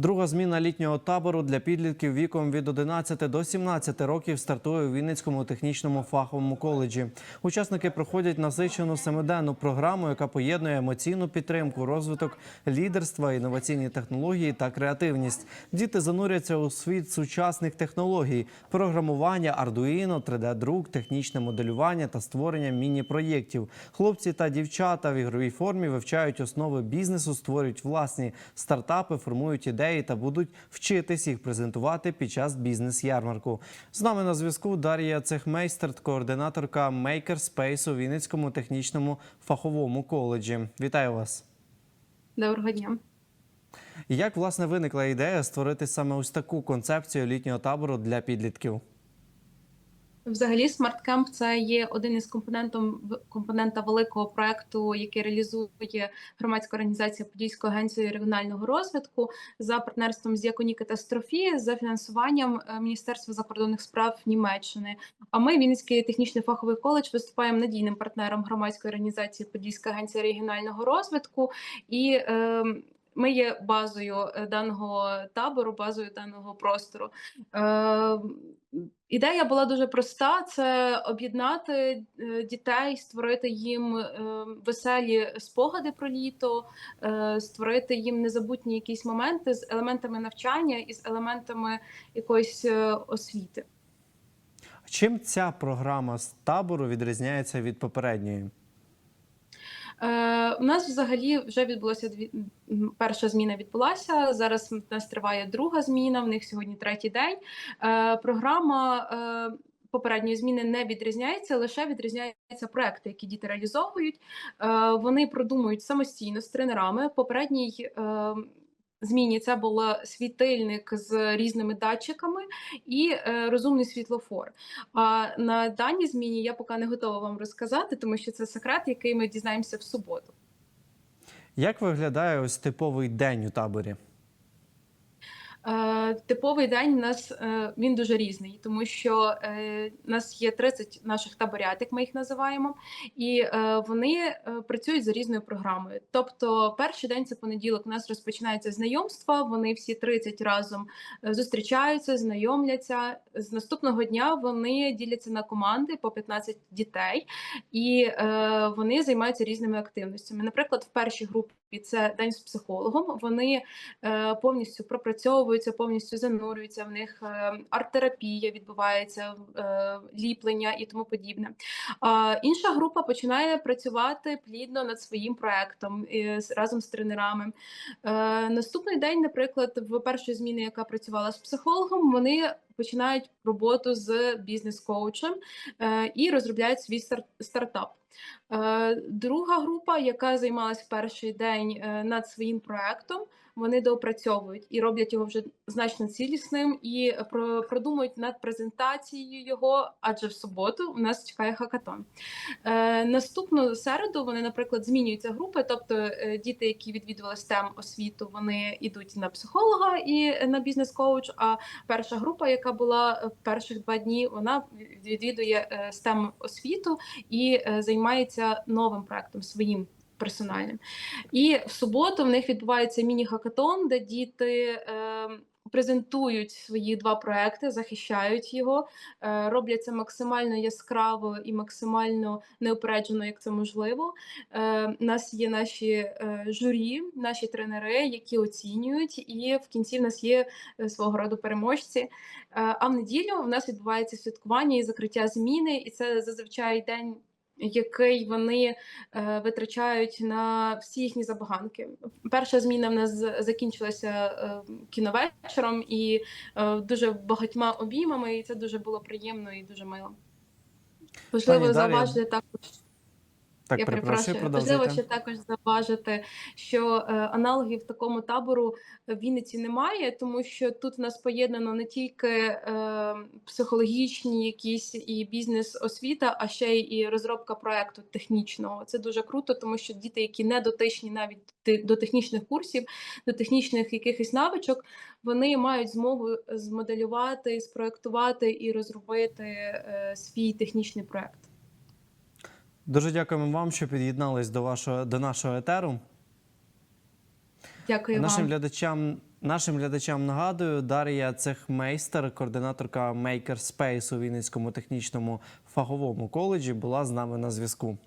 Друга зміна літнього табору для підлітків віком від 11 до 17 років стартує у Вінницькому технічному фаховому коледжі. Учасники проходять насичену семиденну програму, яка поєднує емоційну підтримку, розвиток лідерства, інноваційні технології та креативність. Діти зануряться у світ сучасних технологій: програмування, ардуїно, 3D-друк, технічне моделювання та створення міні-проєктів. Хлопці та дівчата в ігровій формі вивчають основи бізнесу, створюють власні стартапи, формують ідеї та будуть вчитись їх презентувати під час бізнес-ярмарку. З нами на зв'язку Дар'я Цехмейстер, координаторка Makerspace у Вінницькому технічному фаховому коледжі. Вітаю вас! Доброго дня. Як власне виникла ідея створити саме ось таку концепцію літнього табору для підлітків? Взагалі, SmartCamp – це є один із компонентом компонента великого проекту, який реалізує громадська організація Подільської агенції регіонального розвитку за партнерством з Яконі Катастрофі за фінансуванням е, Міністерства закордонних справ Німеччини. А ми, Вінницький технічний фаховий коледж, виступаємо надійним партнером громадської організації Подільська агенція регіонального розвитку і. Е, ми є базою е, даного табору, базою даного простору. Е, Ідея була дуже проста: це об'єднати е, дітей, створити їм е, веселі спогади про літо, створити їм незабутні якісь моменти з елементами навчання і з елементами якоїсь освіти. Чим ця програма з табору відрізняється від попередньої? Е, У нас взагалі вже відбулося дві перша зміна відбулася. Зараз в нас триває друга зміна. В них сьогодні третій день. Е, Програма. е, Попередньої зміни не відрізняється, лише відрізняються проекти, які діти реалізовують. Е, Вони продумують самостійно з тренерами. Попередній е, зміні це був світильник з різними датчиками і е, розумний світлофор. А на даній зміні я поки не готова вам розказати, тому що це секрет, який ми дізнаємося в суботу. Як виглядає ось типовий день у таборі? Типовий день у нас е, він дуже різний, тому що е, у нас є 30 наших таборят, як ми їх називаємо, і е, вони працюють за різною програмою. Тобто, перший день це понеділок. У нас розпочинається знайомство. Вони всі 30 разом зустрічаються, знайомляться. З наступного дня вони діляться на команди по 15 дітей, і вони займаються різними активностями. Наприклад, в першій групі це день з психологом. Вони е, повністю пропрацьовуються, повністю занурюються в них. е, Арт-терапія відбувається, е, ліплення і тому подібне. Інша група починає працювати плідно над своїм проектом разом з тренерами. Наступний день, наприклад, в першої зміни, яка працювала з психологом, вони починають роботу з бізнес-коучем е, і розробляють свій стар- стартап. Е, Друга група, яка займалась перший день е, над своїм проектом, вони доопрацьовують і роблять його вже значно цілісним і продумують над презентацією його. Адже в суботу у нас чекає хакатон. Е, Наступну середу вони, наприклад, змінюються групи, тобто діти, які відвідували STEM освіту, вони йдуть на психолога і на бізнес-коуч. А перша група, яка була перших два дні, вона відвідує STEM освіту і е, займається новим проектом своїм. Персональним і в суботу в них відбувається міні-хакатон, де діти е, презентують свої два проекти, захищають його, е, роблять це максимально яскраво і максимально неупереджено, як це можливо. Е, у нас є наші е, журі, наші тренери, які оцінюють, і в кінці в нас є е, свого роду переможці. Е, а в неділю в нас відбувається святкування і закриття зміни, і це зазвичай день. Який вони е, витрачають на всі їхні забаганки. Перша зміна в нас закінчилася е, кіновечором і е, дуже багатьма обіймами, і це дуже було приємно і дуже мило. Важливо Пані зауважити також. Так, Я перепрошую. Важливо ще також зауважити, що е, аналогів такому табору в Вінниці немає, тому що тут в нас поєднано не тільки е, психологічні якісь і бізнес-освіта, а ще й розробка проекту технічного. Це дуже круто, тому що діти, які не дотичні навіть до технічних курсів, до технічних якихось навичок, вони мають змогу змоделювати, спроектувати і розробити е, свій технічний проект. Дуже дякуємо вам, що під'єднались до вашого до нашого етеру. Дякую Нашим вам. глядачам Нашим глядачам нагадую, Дар'я Цехмейстер, координаторка Makerspace у Вінницькому технічному фаховому коледжі, була з нами на зв'язку.